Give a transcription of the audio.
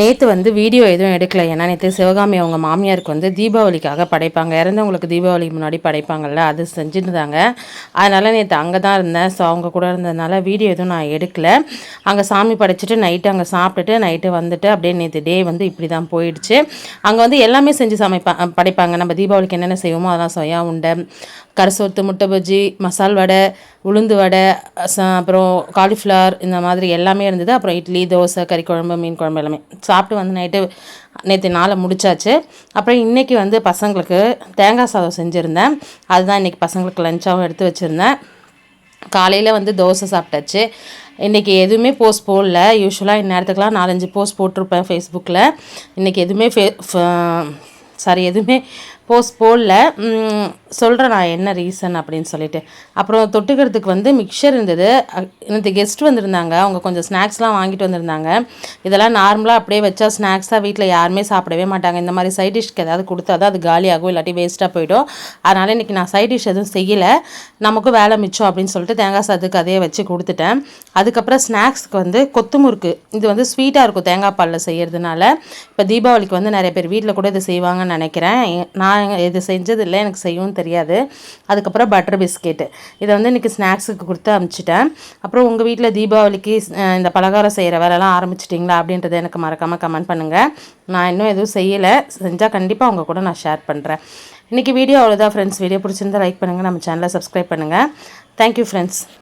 நேற்று வந்து வீடியோ எதுவும் எடுக்கல. ஏன்னா நேற்று சிவகாமி அவங்க மாமியாருக்கு வந்து தீபாவளிக்காக படைப்பாங்க. இறந்தவங்களுக்கு தீபாவளிக்கு முன்னாடி படைப்பாங்கள்ல அது செஞ்சுருந்தாங்க. அதனால் நேற்று அங்கே தான் இருந்தேன். ஸோ அவங்க கூட இருந்ததுனால வீடியோ எதுவும் நான் எடுக்கல. அங்கே சாமி படைச்சிட்டு நைட்டு அங்கே சாப்பிட்டுட்டு நைட்டு வந்துட்டு அப்படியே நேற்று டே வந்து இப்படி தான் போயிடுச்சு. அங்கே வந்து எல்லாமே செஞ்சு சமைப்பா படைப்பாங்க. நம்ம தீபாவளிக்கு என்னென்ன செய்வோமோ அதெல்லாம் சொயா உண்டை கரசோத்து முட்டை பஜ்ஜி மசால் வடை உளுந்து வடை அப்புறம் காலிஃப்ளவர் இந்த மாதிரி எல்லாமே இருந்தது. அப்புறம் இட்லி தோசை கறி குழம்பு மீன் குழம்பு எல்லாமே. சாப்பிட்டு வந்து நைட்டு நேற்று நாளை முடிச்சாச்சு. அப்புறம் இன்றைக்கி வந்து பசங்களுக்கு தேங்காய் சாதம் செஞ்சுருந்தேன். அதுதான் இன்றைக்கி பசங்களுக்கு லஞ்சாகவும் எடுத்து வச்சுருந்தேன். காலையில் வந்து தோசை சாப்பிட்டாச்சு. இன்றைக்கி எதுவுமே போஸ்ட் போடல. யூஸ்வலாக இந்நேரத்துக்குலாம் நாலஞ்சு போஸ்ட் போட்டிருப்பேன் ஃபேஸ்புக்கில் இன்றைக்கி எதுவுமே ஃபே சாரி எதுவுமே போஸ்ட் போடல. சொல்கிறேன் நான் என்ன ரீசன் அப்படின்னு சொல்லிட்டு. அப்புறம் தொட்டுக்கிறதுக்கு வந்து மிக்சர் இருந்தது. இந்த கெஸ்ட் வந்திருந்தாங்க. அவங்க கொஞ்சம் ஸ்நாக்ஸ்லாம் வாங்கிட்டு வந்திருந்தாங்க. இதெல்லாம் நார்மலாக அப்படியே வச்சா ஸ்நாக்ஸாக வீட்டில் யாருமே சாப்பிடவே மாட்டாங்க. இந்த மாதிரி சைட் டிஷ்க்கு ஏதாவது கொடுத்தா தான் அது காலியாகும் இல்லாட்டி வேஸ்ட்டாக போயிடும். அதனால் இன்றைக்கி நான் சைட் டிஷ் எதுவும் செய்யலை. நமக்கும் வேலை மிச்சம் அப்படின்னு சொல்லிட்டு தேங்காய் சாதத்துக்கு அதையே வச்சு கொடுத்துட்டேன். அதுக்கப்புறம் ஸ்நாக்ஸ்க்கு வந்து கொத்துமுறுக்கு. இது வந்து ஸ்வீட்டாக இருக்கும் தேங்காய் பாலில் செய்கிறதுனால இப்போ தீபாவளிக்கு வந்து நிறைய பேர் வீட்டில் கூட இதை செய்வாங்கன்னு நினைக்கிறேன். நான் இது செஞ்சதில்லை எனக்கு செய்யவும் தெரியாது. அதுக்கப்புறம் பட்டர் பிஸ்கெட்டு இதை வந்து இன்றைக்கி ஸ்நாக்ஸுக்கு கொடுத்து அனுப்பிச்சிட்டேன் அப்புறம் உங்கள் வீட்டில் தீபாவளிக்கு இந்த பலகாரம் செய்கிற வேலைலாம் ஆரம்பிச்சிட்டிங்களா அப்படின்றத எனக்கு மறக்காமல் கமெண்ட் பண்ணுங்கள் நான் இன்னும் எதுவும் செய்யலை. செஞ்சால் கண்டிப்பாக அவங்க கூட நான் ஷேர் பண்ணுறேன் இன்றைக்கி வீடியோ அவ்வளோதான் ஃப்ரெண்ட்ஸ் வீடியோ பிடிச்சிருந்தா லைக் பண்ணுங்கள் நம்ம சேனலை சப்ஸ்கிரைப் பண்ணுங்கள் தேங்க்யூ ஃப்ரெண்ட்ஸ்